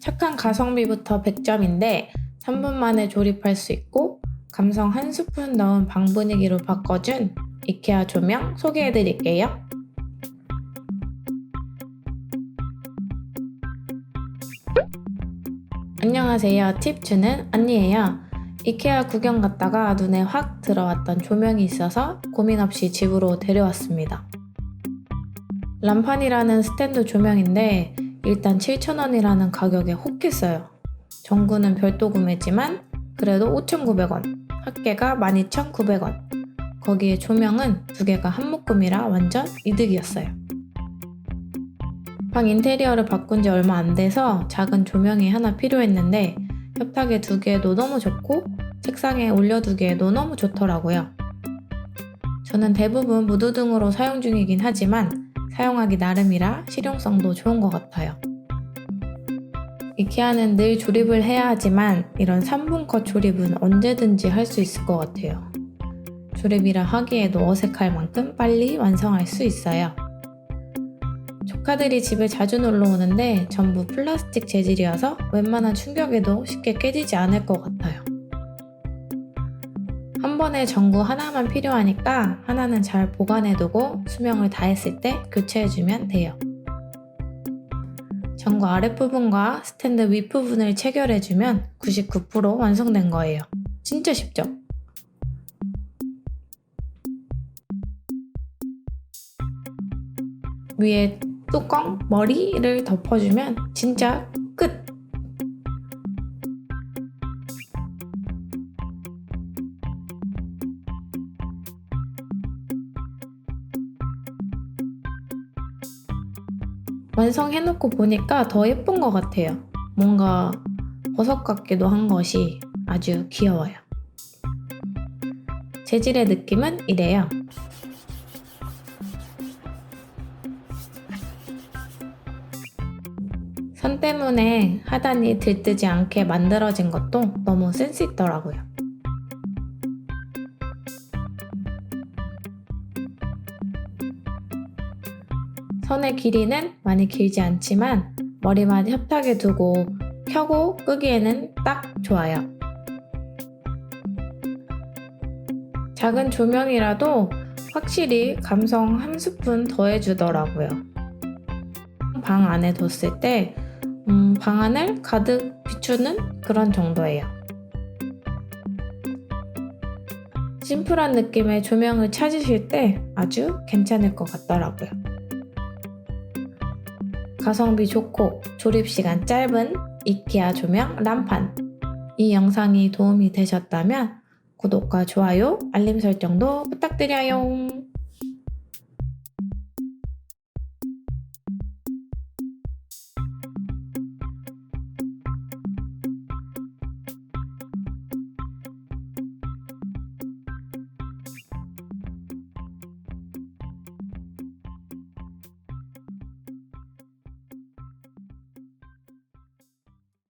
착한 가성비부터 100점인데 3분 만에 조립할 수 있고 감성 한 스푼 넣은 방 분위기로 바꿔준 이케아 조명 소개해 드릴게요. 안녕하세요. 팁 주는 언니예요. 이케아 구경 갔다가 눈에 확 들어왔던 조명이 있어서 고민 없이 집으로 데려왔습니다. 람판이라는 스탠드 조명인데 일단 7,000원이라는 가격에 혹했어요. 전구는 별도 구매지만 그래도 5,900원, 합계가 12,900원. 거기에 조명은 두 개가 한 묶음이라 완전 이득이었어요. 방 인테리어를 바꾼 지 얼마 안 돼서 작은 조명이 하나 필요했는데 협탁에 두기에도 너무 좋고 책상에 올려두기에도 너무 좋더라고요. 저는 대부분 무드등으로 사용 중이긴 하지만 사용하기 나름이라 실용성도 좋은 것 같아요. 이케아는 늘 조립을 해야 하지만 이런 3분 컷 조립은 언제든지 할 수 있을 것 같아요. 조립이라 하기에도 어색할 만큼 빨리 완성할 수 있어요. 조카들이 집에 자주 놀러 오는데 전부 플라스틱 재질이어서 웬만한 충격에도 쉽게 깨지지 않을 것 같아요. 한 번에 전구 하나만 필요하니까 하나는 잘 보관해두고 수명을 다했을 때 교체해주면 돼요. 전구 아랫부분과 스탠드 윗부분을 체결해주면 99% 완성된 거예요. 진짜 쉽죠? 위에 뚜껑, 머리를 덮어주면 진짜 완성해놓고 보니까 더 예쁜 것 같아요. 뭔가 버섯 같기도 한 것이 아주 귀여워요. 재질의 느낌은 이래요. 선 때문에 하단이 들뜨지 않게 만들어진 것도 너무 센스 있더라고요. 선의 길이는 많이 길지 않지만 머리만 협탁에 두고 켜고 끄기에는 딱 좋아요. 작은 조명이라도 확실히 감성 한 스푼 더해주더라고요. 방 안에 뒀을 때 음, 방 안을 가득 비추는 그런 정도예요. 심플한 느낌의 조명을 찾으실 때 아주 괜찮을 것 같더라고요. 가성비 좋고 조립 시간 짧은 이케아 조명 람판. 이 영상이 도움이 되셨다면 구독과 좋아요, 알림 설정도 부탁드려요.